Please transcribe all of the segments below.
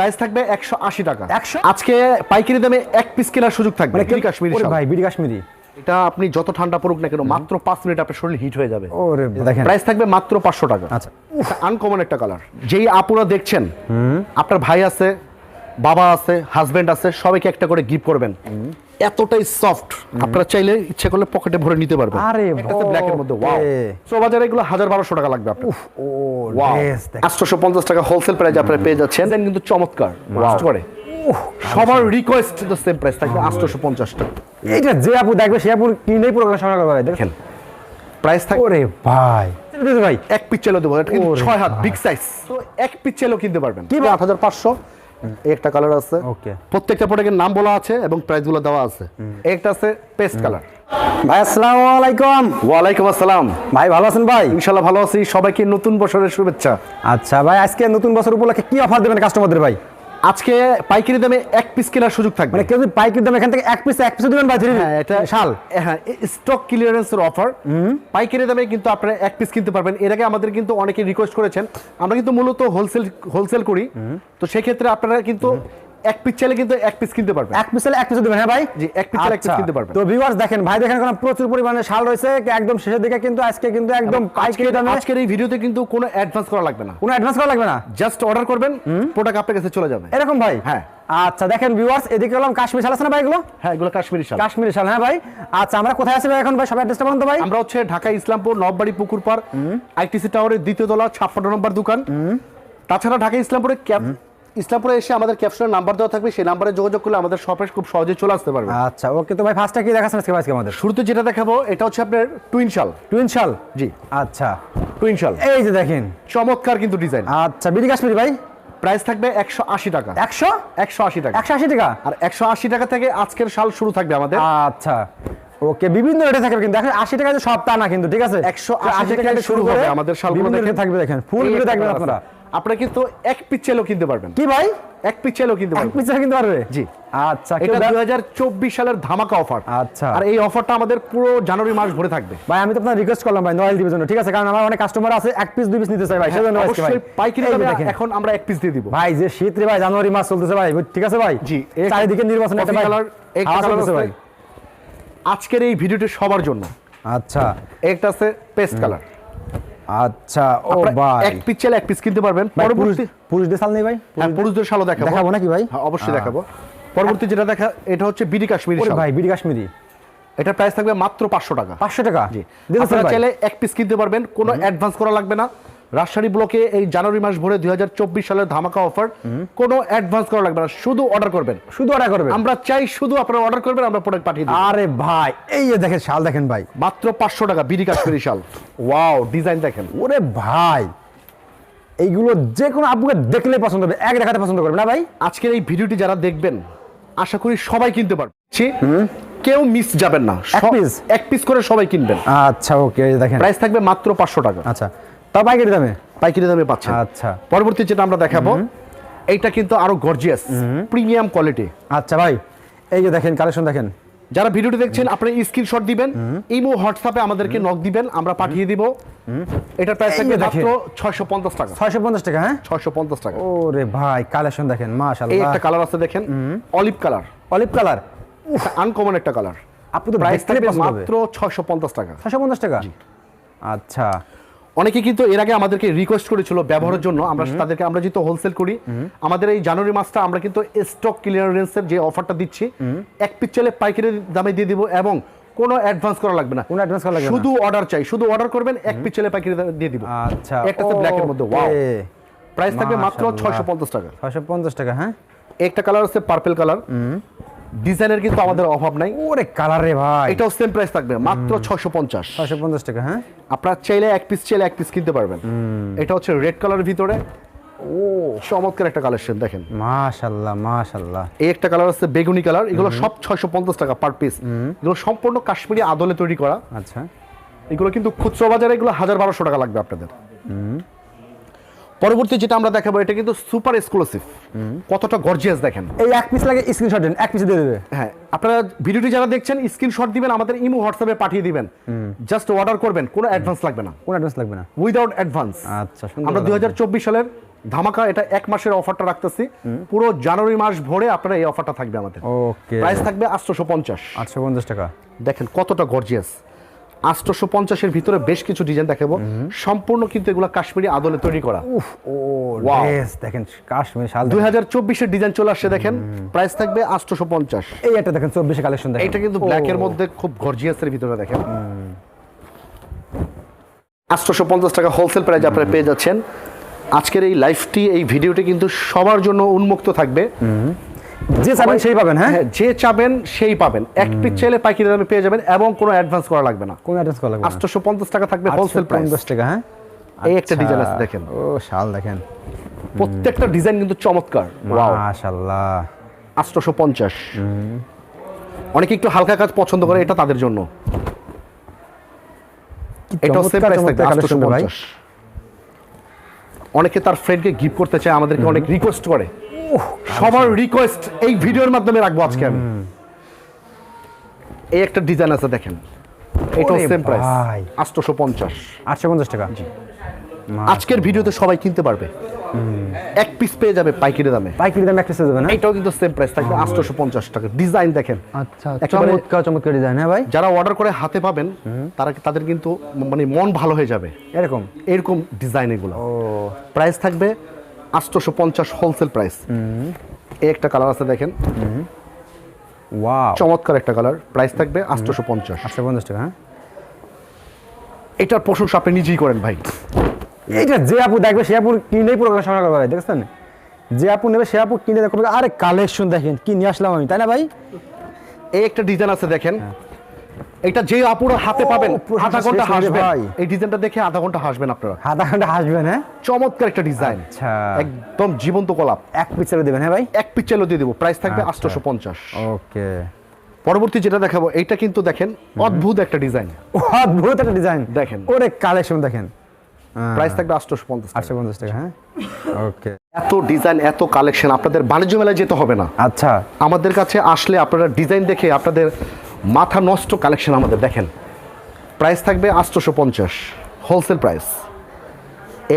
Price থাকবে একশো আশি টাকা। 100? আজকে পাইকারি দামে এক পিস কেনার সুযোগ থাকবে। মানে বিডি কাশ্মীরি ভাই বিডি কাশ্মীরি। এটা আপনি যত ঠান্ডা পড়ুক না কেন মাত্র পাঁচ মিনিট আপনার শরীর হিট হয়ে যাবে। দেখেন। প্রাইস থাকবে মাত্র পাঁচশো টাকা। আচ্ছা। আনকমন একটা কালার যেই আপুরা দেখছেন আপনার ভাই আছে বাবা আছে হাজবেন্ড আছে সবাইকে একটা করে গিফট করবেন। এতটাই সফট আপনারা চাইলে ইচ্ছে করলে পকেটে ভরে নিতে পারবেন। আরে একটা ব্ল্যাক এর মধ্যে ওয়াও সো বাজারে এগুলো হাজার বারোশো টাকা লাগবে আপনার। ও ওয়াও ড্রেস দেখ। আটশোশো পঞ্চাশ টাকা হোলসেল প্রাইস আপনারা পেয়ে যাচ্ছেন। দেন কিন্তু চমৎকার। Last করে। সবার রিকোয়েস্ট দ্য সেম প্রাইস থাকবে আটশোশো পঞ্চাশ টাকা। এইটা যে আপু দেখবে সে আপু কিনেই পুরো সংগ্রহ করবে দেখেন প্রাইস থাকবে ওরে ভাই। ভাই এক চাইলেও দেবো এটা কিন্তু ওরে ছয় হাত বিগ সাইজ তো এক চাইলেও কিনতে পারবেন। কি কি আট হাজার পাঁচশো। একটা কালার আছে। ওকে প্রত্যেকটা প্রোডাক্টের নাম বলা আছে এবং প্রাইসগুলো দেওয়া আছে। একটা আছে পেস্ট কালার ভাই আসসালামু আলাইকুম। ওয়ালাইকুম আসসালাম। ভাই ভালো আছেন ভাই? ইনশাআল্লাহ ভালো আছি। সবাইকে নতুন বছরের শুভেচ্ছা। আচ্ছা ভাই আজকে নতুন বছর উপলক্ষে কি অফার দেবেন কাস্টমারদের ভাই? আজকে পাইকারি দামে এক পিস কেনার সুযোগ থাকবে। মানে কেউ যদি পাইকারি দামে এখান থেকে এক পিস এক পিস দিবেন ভাই ধরে হ্যাঁ এটা শাল হ্যাঁ স্টক ক্লিয়ারেন্সের অফার পাইকারি দামে কিন্তু আপনারা এক পিস কিনতে পারবেন। এর আগে আমাদের কিন্তু অনেকে রিকোয়েস্ট করেছেন। আমরা কিন্তু মূলত হোলসেল হোলসেল করি। তো সেক্ষেত্রে আপনারা কিন্তু এক পিস চাইলে কিন্তু এক পিস কিনতে পারবেন। এক পিস এক পিস দিবেন হ্যাঁ ভাই? জি, এক এক piece আচ্ছা, কিনতে পারবেন। তো ভিউয়ার্স দেখেন ভাই দেখেন এখন প্রচুর পরিমাণে শাল রয়েছে একদম শেষের দিকে কিন্তু আজকে কিন্তু একদম দামে। আজকের এই ভিডিওতে কিন্তু কোনো অ্যাডভান্স করা লাগবে না। কোনো অ্যাডভান্স করা লাগবে না? জাস্ট অর্ডার করবেন প্রোডাক্ট আপনার কাছে চলে যাবে। এরকম ভাই? হ্যাঁ। আচ্ছা দেখেন ভিউয়ার্স এদিকে হলাম কাশ্মীর শাল আছে না ভাই এগুলো? হ্যাঁ এগুলো কাশ্মীরি শাল। কাশ্মীরি শাল হ্যাঁ ভাই? আচ্ছা আমরা কোথায় আছি ভাই এখন ভাই? অ্যাড্রেসটা বলুন তো ভাই। আমরা হচ্ছে ঢাকা ইসলামপুর নববাড়ি পুকুর পার আইটিসি টাওয়ারের দ্বিতীয় তলা ছাপ্পান্ন নম্বর দোকান। তাছাড়া ঢাকা ইসলামপুরে ক্যাব ইসলামপুরে এসে আমাদের ক্যাপশনের নাম্বার দেওয়া থাকবে সেই নাম্বারে যোগাযোগ করলে আমাদের শপে খুব সহজে চলে আসতে পারবে। আচ্ছা ওকে তো ভাই ফার্স্টটা কি দেখাচ্ছেন আজকে আজকে আমাদের? শুরুতে যেটা দেখাবো এটা হচ্ছে আপনার টুইন শাল টুইন শাল জি। আচ্ছা। টুইন শাল এই যে দেখেন। চমৎকার কিন্তু ডিজাইন আচ্ছা বিডি কাশ্মীরি ভাই? প্রাইস থাকবে একশো আশি টাকা। একশো? একশো আশি টাকা। একশো আশি টাকা? আর একশো আশি টাকা থেকে আজকের শাল শুরু থাকবে আমাদের। আচ্ছা। ওকে বিভিন্ন রেটে থাকবে কিন্তু। দেখেন আশি টাকা সব তা না কিন্তু ঠিক আছে? 180 টাকা থেকে শুরু হবে আমাদের। রেটে থাকবে দেখেন। ফুল colour আপনারা। আপনারা কিন্তু এক পিস চাইলেও কিনতে পারবেন। কি ভাই? এক পিস চাইলেও কিনতে এক পারবেন। পিস কিনতে পারবে? জি। আচ্ছা এটা দুই হাজার চব্বিশ সালের ধামাকা অফার। আচ্ছা। আর এই অফারটা আমাদের পুরো জানুয়ারি মাস ভরে থাকবে। ভাই আমি তো আপনার রিকোয়েস্ট করলাম ভাই নয়েল দিবের জন্য ঠিক আছে? কারণ আমার অনেক কাস্টমার আছে এক পিস দুই পিস নিতে চাই ভাই সেজন্য আজকে ভাই। অবশ্যই পাইকারি দেখেন। এখন আমরা এক পিস দিয়ে দিব। ভাই যে শীত রে ভাই জানুয়ারি মাস চলতেছে ভাই ঠিক আছে ভাই? জি, এক- চারিদিকে নির্বাচন একটা ভাই কালার হাওয়া কালার আছে। ভাই। আজকের এই ভিডিওটি সবার জন্য। আচ্ছা। একটা আছে পেস্ট কালার আচ্ছা ও ভাই। এক পিস চাইলে এক পিস কিনতে পারবেন। পরবর্তী পুরুষদের শাল নেই ভাই? হ্যাঁ, পুরুষদের শালও দেখাবো। দেখাবো নাকি ভাই? হ্যাঁ অবশ্যই দেখাবো। পরবর্তী যেটা দেখা এটা হচ্ছে বিডি কাশ্মীরি শাল। ভাই বিডি কাশ্মীরি। এটা প্রাইস থাকবে মাত্র পাঁচশো টাকা। পাঁচশো টাকা? জি। আপনারা চাইলে এক পিস কিনতে পারবেন কোনো অ্যাডভান্স করা লাগবে না। রাজশাহী ব্লকে এই জানুয়ারি মাস ভরে দুই সালের ধামাকা অফার কোনো অ্যাডভান্স করা লাগবে না শুধু অর্ডার করবেন। শুধু অর্ডার করবেন? আমরা চাই শুধু আপনারা অর্ডার করবেন আমরা প্রোডাক্ট পাঠিয়ে দিই আরে ভাই এই যে দেখেন শাল দেখেন ভাই। মাত্র পাঁচশো টাকা বিডি কাশ্মীরি শাল। ওয়াও ডিজাইন দেখেন। ওরে ভাই এইগুলো যে কোনো আপুকে দেখলে পছন্দ হবে এক দেখাতে পছন্দ করবে না ভাই? আজকের এই ভিডিওটি যারা দেখবেন আশা করি সবাই কিনতে পারবে কেউ মিস যাবেন না? এক পিস করে সবাই কিনবেন। আচ্ছা ওকে দেখেন। প্রাইস থাকবে মাত্র পাঁচশো টাকা। আচ্ছা তাও পাইকারি দামে? পাইকারি দামে পাচ্ছেন। আচ্ছা। পরবর্তী যেটা আমরা দেখাবো এইটা কিন্তু আরও গর্জিয়াস প্রিমিয়াম কোয়ালিটি আচ্ছা ভাই এই যে দেখেন কালেকশন দেখেন। যারা ভিডিওটি দেখছেন আপনি স্ক্রিনশট দিবেন ইমো হোয়াটসঅ্যাপে আমাদেরকে নক দিবেন আমরা পাঠিয়ে দিব। এটার প্রাইস থাকবে মাত্র 650 টাকা। ছয়শো পঞ্চাশ টাকা হ্যাঁ? 650 টাকা। ওরে ভাই কালেকশন দেখেন এই মাশাআল্লাহ একটা কালার আছে দেখেন olive colour olive colour uncommon একটা কালার আপনি তো প্রাইস থাকবে মাত্র 650 টাকা। ছয়শো পঞ্চাশ টাকা? আচ্ছা। অনেকে কিন্তু এর আগে আমাদেরকে রিকোয়েস্ট করেছিল ব্যবহারের জন্য। আমরা তাদেরকে আমরা যেহেতু হোলসেল করি আমাদের এই জানুয়ারি মাসটা আমরা কিন্তু স্টক ক্লিয়ারেন্সের যে অফারটা দিচ্ছি এক চাইলে পাইকারি দামে দিয়ে দিব এবং কোনো অ্যাডভান্স করা লাগবে না। কোনো অ্যাডভান্স করা লাগবে শুধু অর্ডার চাই। শুধু অর্ডার করবেন এক চাইলে পাইকারি দামে দিয়ে দিব। আচ্ছা একটা আছে ব্ল্যাক এর মধ্যে ওয়াও প্রাইস থাকবে মাত্র মাশাআল্লাহ। 650 টাকা। ছয়শো পঞ্চাশ টাকা হ্যাঁ? একটা কালার আছে পার্পল কালার ডিজাইনের কিন্তু আমাদের অভাব নাই। ওরে কালার রে ভাই। এটাও সেম প্রাইস থাকবে মাত্র 650 ছয়শো পঞ্চাশ টাকা হ্যাঁ? আপনার চাইলে এক পিস চাইলে এক পিস কিনতে পারবেন। এটা হচ্ছে রেড কালারের ভিতরে। ও। চমৎকার একটা কালেকশন দেখেন। মাশাল্লাহ মাশাল্লাহ। এই একটা কালার আছে বেগুনি কালার এগুলো সব ছয়শো পঞ্চাশ টাকা পার পিস এগুলো সম্পূর্ণ কাশ্মীরি আদলে তৈরি করা। আচ্ছা। এগুলো কিন্তু খুচরো বাজারে এগুলো হাজার বারোশো টাকা লাগবে আপনাদের। পরবর্তী যেটা আমরা দেখাবো এটা কিন্তু সুপার এক্সক্লুসিভ কতটা গর্জিয়াস দেখেন। এই এক পিস লাগে স্ক্রিনশট দেন এক পিস দিয়ে দেবে। হ্যাঁ আপনারা ভিডিওটি যারা দেখছেন স্ক্রিনশট দিবেন আমাদের ইমো হোয়াটসঅ্যাপে পাঠিয়ে দিবেন। জাস্ট অর্ডার করবেন কোনো অ্যাডভান্স লাগবে না। কোনো অ্যাডভান্স লাগবে না। উইদাউট অ্যাডভান্স আচ্ছা আমরা দুই হাজার চব্বিশ সালের ধামাকা এটা এক মাসের অফারটা রাখতেছি। পুরো জানুয়ারি মাস ভরে আপনারা এই অফারটা থাকবে আমাদের। ওকে প্রাইস থাকবে আটশোশো পঞ্চাশ। আটশো পঞ্চাশ টাকা। দেখেন কতটা গর্জিয়াস আটশোশো পঞ্চাশের ভিতরে বেশ কিছু ডিজাইন দেখাবো। সম্পূর্ণ কিন্তু এগুলো কাশ্মীরি আদলে তৈরি করা। দেখেন কাশ্মীর শাল দুই হাজার চব্বিশের ডিজাইন চলে আসছে দেখেন। প্রাইস থাকবে আটশোশো পঞ্চাশ এই একটা দেখেন চব্বিশে কালেকশন এটা কিন্তু ব্ল্যাকের মধ্যে খুব গর্জিয়াসের ভিতরে দেখেন। আটশোশো পঞ্চাশ টাকা হোলসেল প্রাইস আপনারা পেয়ে যাচ্ছেন। আজকের এই লাইফটি এই ভিডিওটি কিন্তু সবার জন্য উন্মুক্ত থাকবে। যে চাবেন সেই পাবেন হ্যাঁ? হ্যাঁ যে চাবেন সেই পাবেন। এক পিস চাইলে পাইকারি দামে পেয়ে যাবেন এবং কোনো অ্যাডভান্স করা লাগবে না। কোন অ্যাড্রেস করা লাগবে আটশোশো পঞ্চাশ টাকা থাকবে হোলসেল প্রাইস পঞ্চাশ টাকা হ্যাঁ? এই একটা আচ্ছা। ডিজাইন আছে দেখেন। ও শাল দেখেন। প্রত্যেকটা ডিজাইন কিন্তু চমৎকার। ওয়াও মাশাআল্লাহ। আটশোশো পঞ্চাশ অনেকে একটু হালকা কাজ পছন্দ করে এটা তাদের জন্য। এটাও সেম প্রাইস থাকবে আটশোশো। পঞ্চাশ অনেকে তার ফ্রেন্ডকে গিফট করতে চায় আমাদেরকে অনেক রিকোয়েস্ট করে। সবার রিকোয়েস্ট এই ভিডিওর মাধ্যমে রাখব আজকে আমি। এই একটা ডিজাইন আছে দেখেন। ওরে সেম প্রাইস ভাই। আটশোশো পঞ্চাশ আটশো পঞ্চাশ টাকা আজকের ভিডিওতে সবাই কিনতে পারবে। এক পিস পেয়ে যাবে পাইকারি দামে। পাইকারি দাম একটা দেবেন হ্যাঁ এটাও কিন্তু সেম প্রাইস থাকবে আটশোশো পঞ্চাশ টাকা। ডিজাইন দেখেন। আচ্ছা চমৎকার চমৎকার ডিজাইন হ্যাঁ ভাই? যারা অর্ডার করে হাতে পাবেন তারা তাদের কিন্তু মানে মন ভালো হয়ে যাবে। এরকম? এরকম ডিজাইন এগুলো। ও। প্রাইস থাকবে আটশোশো পঞ্চাশ হোলসেল প্রাইস এই একটা কালার আছে দেখেন। ওয়াও চমৎকার একটা কালার প্রাইস থাকবে আটশোশো পঞ্চাশ আটশো পঞ্চাশ টাকা হ্যাঁ। এটার প্রশংসা আপনি নিজেই করেন ভাই। এইটা যে আপু দেখবে সে আপু কিনেই পুরো সময় করবে ভাই দেখছেন? যে আপু নেবে সে আপু কিনে দেখবে। আরে কালেকশন দেখেন কি নিয়ে আসলাম আমি তাই না ভাই? এই একটা ডিজাইন আছে দেখেন। এটা যে আপুরা হাতে পাবেন আধা ঘণ্টা হয়ে হাসবেন। এই ডিজাইনটা দেখে আধা ঘণ্টা হাসবেন আপনারা। আধা ঘণ্টা হাসবেন হ্যাঁ? চমৎকার একটা ডিজাইন আচ্ছা। একদম জীবন্ত কলাপ এক পিকচারে দেবেন হ্যাঁ ভাই? এক পিকচারও দিয়ে দেবো। প্রাইস থাকবে আচ্ছা। আটশোশো পঞ্চাশ। ওকে। পরবর্তী যেটা দেখাবো এইটা কিন্তু দেখেন অদ্ভুত একটা ডিজাইন অদ্ভুত একটা ডিজাইন দেখেন। ওরে কালেকশন দেখেন। প্রাইস থাকবে আটশোশো পঞ্চাশ আটশো পঞ্চাশ টাকা হ্যাঁ? ওকে। এত ডিজাইন এত কালেকশন আপনাদের বাণিজ্য মেলায় যেতে হবে না। আচ্ছা। আমাদের কাছে আসলে আপনারা ডিজাইন দেখে আপনাদের মাথা নষ্ট কালেকশন আমাদের দেখেন। প্রাইস থাকবে আটশোশো পঞ্চাশ হোলসেল প্রাইস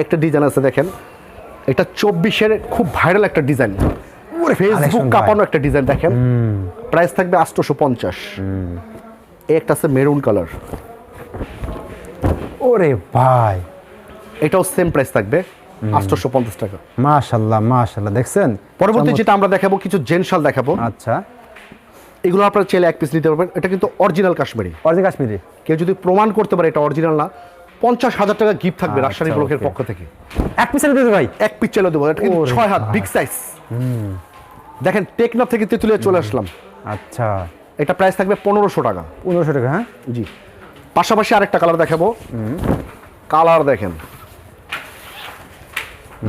একটা ডিজাইন আছে দেখেন। এটা চব্বিশের খুব ভাইরাল একটা ডিজাইন ফেসবুক। কাঁপানো একটা ডিজাইন দেখেন। প্রাইস থাকবে আটশোশো পঞ্চাশ। একটা আছে মেরুন কালার ওরে ভাই। এটাও সেম প্রাইস থাকবে আটশোশো পঞ্চাশ টাকা। মাশাল্লাহ মাশাল্লাহ। দেখছেন? পরবর্তী যেটা আমরা দেখাবো কিছু জেনশাল দেখাবো। আচ্ছা। এগুলো আপনারা চাইলে এক পিস নিতে পারবেন। এটা কিন্তু অরিজিনাল কাশ্মীরি। অরিজিনাল কাশ্মীরি। কেউ যদি প্রমাণ করতে পারে এটা অরিজিনাল না পঞ্চাশ হাজার টাকা গিফট থাকবে আচ্ছা, রাজশাহী ব্লকের পক্ষ থেকে। এক পিস দিতে ভাই? এক পিস চাইলে দেবো। এটা কিন্তু ছয় হাত বিগ সাইজ দেখেন টেকনাফ থেকে তেঁতুলিয়া চলে আসলাম। আচ্ছা। এটা প্রাইস থাকবে পনেরোশো টাকা। পনেরোশো টাকা হ্যাঁ? জি। পাশাপাশি আরেকটা কালার দেখাবো। কালার দেখেন।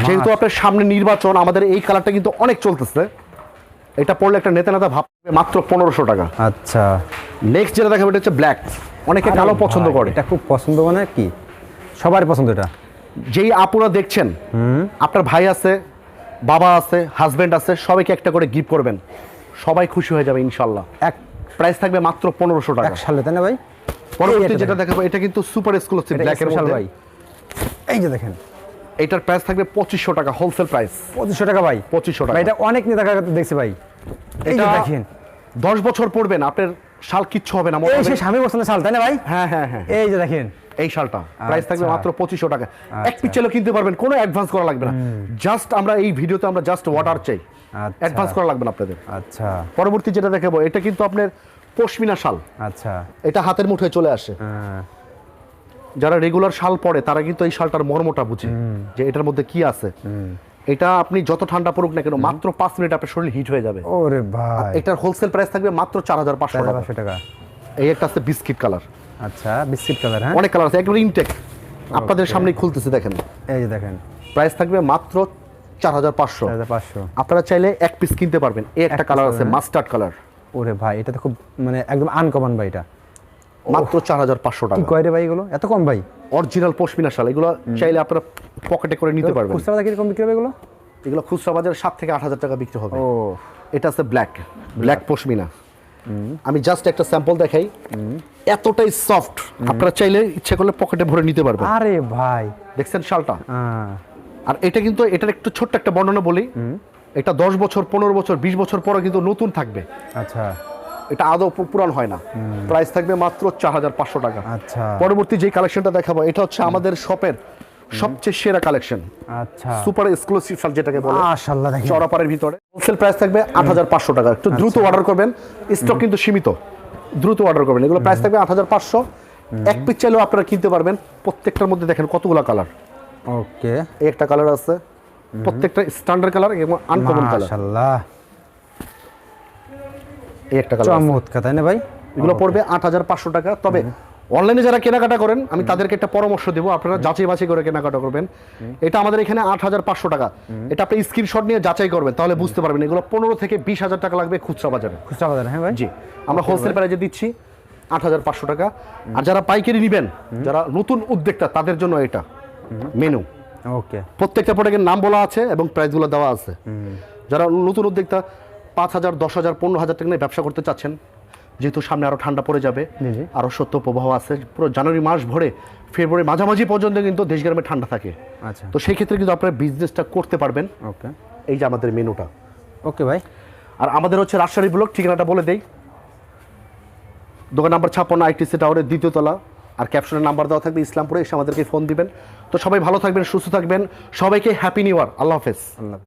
যেহেতু আপনার সামনে নির্বাচন আমাদের এই কালারটা কিন্তু অনেক চলতেছে। এটা পড়লে একটা নেতা নেতা ভাব মাত্র পনেরোশো টাকা। আচ্ছা। নেক্সট যেটা দেখাবো এটা হচ্ছে ব্ল্যাক অনেকে কালো পছন্দ করে। এটা খুব পছন্দ মানে কি? সবার পছন্দ এটা। যেই আপুরা দেখছেন আপনার ভাই আছে বাবা আছে হাজবেন্ড আছে সবাইকে একটা করে গিফট করবেন। সবাই খুশি হয়ে যাবে ইনশাল্লাহ এক প্রাইস থাকবে মাত্র পনেরোশো এক টাকা সালে তাই না ভাই? পরবর্তী যেটা দেখাবো এটা কিন্তু সুপার এক্সক্লুসিভ এটা ব্ল্যাকের মধ্যে। ভাই। এই যে দেখেন। এটার প্রাইস থাকবে পঁচিশশো টাকা হোলসেল প্রাইস পঁচিশশো টাকা ভাই। পঁচিশশো টাকা। এটা অনেক নেতা দেখছি ভাই। এটা দেখেন দশ বছর পড়বেন আপনার শাল কিচ্ছু হবে না এই সেই স্বামী শাল তাই না ভাই? হ্যাঁ হ্যাঁ হ্যাঁ এই যে দেখেন। এই শালটা প্রাইস থাকবে আচ্ছা। মাত্র পঁচিশশো টাকা। এক আচ্ছা। পিকচারও কিনতে পারবেন কোনো অ্যাডভান্স করা লাগবে না। জাস্ট আমরা এই ভিডিওতে আমরা জাস্ট অর্ডার চাই। আচ্ছা। অ্যাডভান্স করা লাগবে না আপনাদের। আচ্ছা। পরবর্তী যেটা দেখাবো এটা কিন্তু আপনার পশমিনা শাল। আচ্ছা। এটা হাতের মুঠোয় চলে আসে। হ্যাঁ, যারা রেগুলার শাল পরে তারা কিন্তু এই শালটার মর্মটা বুঝে যে এটার মধ্যে কি আছে। এটা আপনি যত ঠান্ডা পড়ুক না কেন মাত্র পাঁচ মিনিট আপনার শরীর হিট হয়ে যাবে। ওরে ভাই। এটার হোলসেল প্রাইস থাকবে মাত্র চার হাজার পাঁচশো চার টাকা। এই একটা আছে বিস্কিট কালার। আচ্ছা বিস্কিট কালার হ্যাঁ? অনেক কালার আছে একবারে ইনটেক। আপনাদের সামনেই খুলতেছে দেখেন। এই যে দেখেন। প্রাইস থাকবে মাত্র চার হাজার পাঁচশো। পাঁচশো। আপনারা চাইলে এক পিস কিনতে পারবেন। এই একটা কালার আছে মাস্টার্ড কালার। ওরে ভাই এটা তো খুব মানে একদম আনকমন ভাই এটা। মাত্র চার হাজার পাঁচশো টাকা। কয় রে ভাই এগুলো? এত কম ভাই? অরিজিনাল পশমিনা শাল এগুলো চাইলে আপনারা পকেটে করে নিতে পারবেন। খুচরা বাজার কীরকম বিক্রি হবে এগুলো? এগুলো খুচরা বাজারে সাত থেকে আট হাজার টাকা বিক্রি হবে। ও। এটা আছে ব্ল্যাক ব্ল্যাক পশমিনা। আমি জাস্ট একটা স্যাম্পল দেখাই। এতটাই সফট আপনারা চাইলে ইচ্ছা করলে পকেটে ভরে নিতে পারবেন। আরে ভাই। দেখছেন শালটা? আর এটা কিন্তু এটার একটু ছোট্ট একটা বর্ণনা বলি। এটা দশ বছর পনেরো বছর বিশ বছর পরে কিন্তু নতুন থাকবে। আচ্ছা। এটা আদৌ পু- পুরান হয় না। প্রাইস থাকবে মাত্র চার হাজার পাঁচশো টাকা। আচ্ছা। পরবর্তী যে কালেকশনটা দেখাবো এটা হচ্ছে আমাদের শপের সবচেয়ে সেরা কালেকশন। আচ্ছা। সুপার এক্সক্লুসিভ শাল যেটাকে বলে। মাশাআল্লাহ দেখেন। চড়াপাড়ের ভিতরে। হোলসেল প্রাইস থাকবে আট হাজার পাঁচশো টাকা। একটু দ্রুত অর্ডার করবেন। স্টক কিন্তু সীমিত। দ্রুত অর্ডার করবেন। এগুলো প্রাইস থাকবে আট হাজার পাঁচশো। এক পিস চাইলেও আপনারা কিনতে পারবেন। প্রত্যেকটার মধ্যে দেখেন কতগুলো কালার ওকে। একটা কালার আছে। প্রত্যেকটা স্ট্যান্ডার্ড কালার এবং আনকমন কালার মাশাআল্লাহ। এই একটা কালার চমৎকার তাই না ভাই? এগুলো পড়বে আট হাজার পাঁচশো টাকা। তবে অনলাইনে যারা কেনাকাটা করেন আমি তাদেরকে একটা পরামর্শ দেবো আপনারা যাচাই বাছাই করে কেনাকাটা করবেন। এটা আমাদের এখানে আট হাজার পাঁচশো টাকা। এটা আপনি স্ক্রিনশট নিয়ে যাচাই করবেন তাহলে বুঝতে পারবেন। এগুলো পনেরো থেকে বিশ হাজার টাকা লাগবে খুচরা বাজারে। খুচরা বাজার হ্যাঁ ভাই? জি। আমরা হোলসেল প্রাইজে দিচ্ছি আট হাজার পাঁচশো টাকা। আর যারা পাইকারি নেবেন যারা নতুন উদ্যোক্তা তাদের জন্য এটা। Menu okay. প্রত্যেকটা প্রোডাক্টের নাম বলা আছে এবং প্রাইসগুলো দেওয়া আছে। যারা নতুন উদ্যোক্তা পাঁচ হাজার দশ হাজার পনেরো হাজার টাকা নিয়ে ব্যবসা করতে চাচ্ছেন। যেহেতু সামনে আরও ঠান্ডা পড়ে যাবে জি। সত্য প্রবাহ আছে পুরো জানুয়ারি মাস ভরে ফেব্রুয়ারি মাঝামাঝি পর্যন্ত কিন্তু দেশ গ্রামে ঠান্ডা থাকে। আচ্ছা। তো সেই ক্ষেত্রে কিন্তু আপনারা বিজনেসটা করতে পারবেন। ওকে। এই যে আমাদের মেনুটা ওকে ভাই। আর আমাদের হচ্ছে রাজশাহী ব্লক ঠিকানাটা বলে দেই। দোকান নাম্বার ছাপ্পান্ন আইটিসি টাওয়ারের দ্বিতীয় তলা। আর ক্যাপশনের নাম্বার দেওয়া থাকবে ইসলামপুরে এসে আমাদেরকে ফোন দিবেন। তো সবাই ভালো থাকবেন সুস্থ থাকবেন। সবাইকে হ্যাপি নিউ ইয়ার আল্লাহ হাফেজ। আল্লাহ